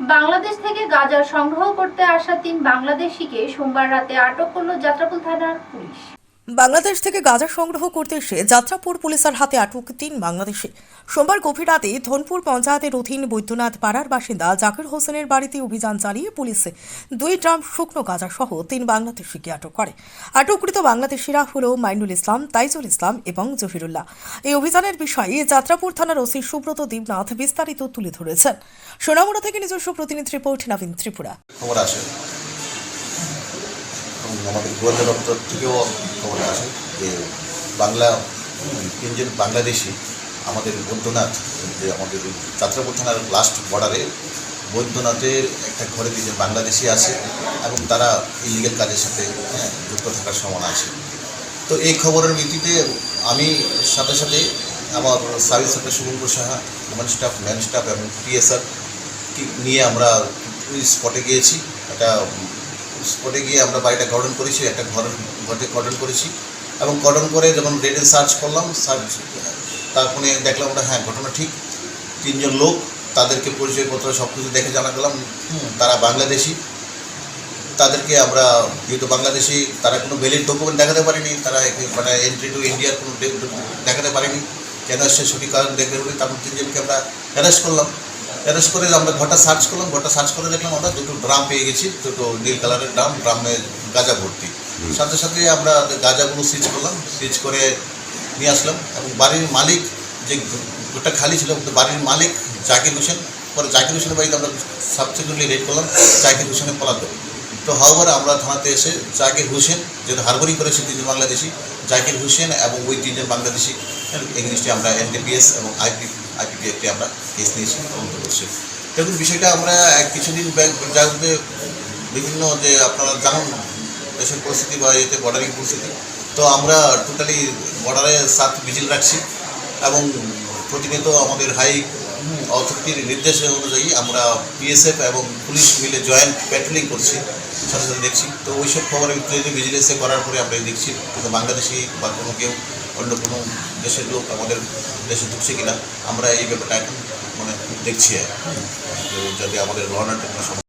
বাংলাদেশ থেকে গাঁজা সংগ্রহ করতে আসা তিন বাংলাদেশিকে সোমবার রাতে আটক করল যাত্রাপুল থানার পুলিশ। বাংলাদেশ থেকে গাঁজা সংগ্রহ করতে এসে যাত্রাপুর পুলিশের হাতে আটক তিন বাংলাদেশি। সোমবার গভীর রাতে ধনপুর পঞ্চায়েতের অধীন বৈদ্যনাথ পাড়ার বাসিন্দা জাকির হোসেনের বাড়িতে অভিযান চালিয়ে পুলিশে দুই ড্রাম শুকনো গাঁজা সহ তিন বাংলাদেশিকে আটক করে। আটককৃত বাংলাদেশিরা হল মাইনুল ইসলাম, তাইজুল ইসলাম এবং জহিরুল্লাহ। এই অভিযানের বিষয়ে যাত্রাপুর থানার ওসি সুব্রত দেবনাথ বিস্তারিত তুলে ধরেছেন। সোনামুড়া থেকে নিজস্ব প্রতিনিধি রিপোর্ট, নবীন ত্রিপুরা। আমাদের গোয়েন্দা দপ্তর থেকেও খবর আসে যে বাংলা তিনজন বাংলাদেশি আমাদের বৈদ্যনাথ যে আমাদের যাত্রাপুর থানার লাস্ট বর্ডারে বৈদ্যনাথের একটা ঘরে তিনজন বাংলাদেশি আছে এবং তারা ইলিগেল কাজের সাথে হ্যাঁ, যুক্ত থাকার সম্ভাবনা আছে। তো এই খবরের ভিত্তিতে আমি সাথে সাথে আমার সাব ইন্সপেক্টর শুভঙ্কর সাহা ওমান স্টাফ ম্যান স্টাফ এবং টিএসআর নিয়ে আমরা স্পটে গিয়েছি। একটা স্পটে গিয়ে আমরা বাড়িটা গঠন করেছি, একটা ঘর, ঘরকে গঠন করেছি। এবং গঠন করে যখন রেডে সার্চ করলাম সার্চ তারপরে দেখলাম ওটা হ্যাঁ ঘটনা ঠিক। তিনজন লোক, তাদেরকে পরিচয়পত্র সব কিছু দেখে জানা গেলাম তারা বাংলাদেশি। তাদেরকে আমরা, যেহেতু বাংলাদেশি, তারা কোনো ভ্যালিড ডকুমেন্ট দেখাতে পারেনি, তারা মানে এন্ট্রি টু ইন্ডিয়ার কোনো দেখাতে পারেনি। কেন সে সঠিক কারণ দেখে তারপর তিনজনকে আমরা অ্যারেস্ট করলাম। অ্যারেস্ট করে আমরা ঘটা সার্চ করলাম ঘরটা সার্চ করে দেখলাম আমরা দুটো ড্রাম পেয়ে গেছি দুটো নীল কালারের ড্রাম ড্রামে গাঁজা ভর্তি। সাথে সাথে আমরা গাঁজাগুলো সিজ করলাম সিজ করে নিয়ে আসলাম এবং বাড়ির মালিক যে ঘরটা খালি ছিল বাড়ির মালিক জাকির হোসেন। পরে জাকির হোসেনের বাড়িতে আমরা সাবসিকুয়েন্টলি রেড করলাম জাকির হোসেনের পলাতক। তো হাওয়ার আমরা থানাতে এসে জাকির হোসেন যেহেতু হারবরিং করেছে তিনজন বাংলাদেশি, জাকির হোসেন এবং ওই তিনজন বাংলাদেশি এগেনিস্টে আমরা এনডিপিএস এবং আইপি, আইপিপি একটি আমরা কেস নিয়েছি, তদন্ত করছি। দেখুন, বিষয়টা আমরা কিছুদিন ব্যাক- বিভিন্ন যে আপনারা জানুন দেশের পরিস্থিতি বা এতে বর্ডারিং পরিস্থিতি। তো আমরা টোটালি বর্ডারে সাত ভিজিল রাখছি এবং প্রতিনিয়ত আমাদের হাই অথরিটির নির্দেশ অনুযায়ী আমরা বিএসএফ এবং পুলিশ মিলে জয়েন্ট প্যাট্রোলিং করছি সাথে সাথে দেখছি। তো ওই সব খবরের ভিত্তিতে ভিজিলেন্সে করার পরে আমরা দেখছি, কিন্তু বাংলাদেশি বা কোনো কেউ অন্য কোনো দেশের লোক আমাদের দেশে ঢুকছে কিনা, আমরা এই ব্যাপারটা এখন মানে দেখছি যাতে আমাদের ল অ্যান্ড কোনো সমস্যা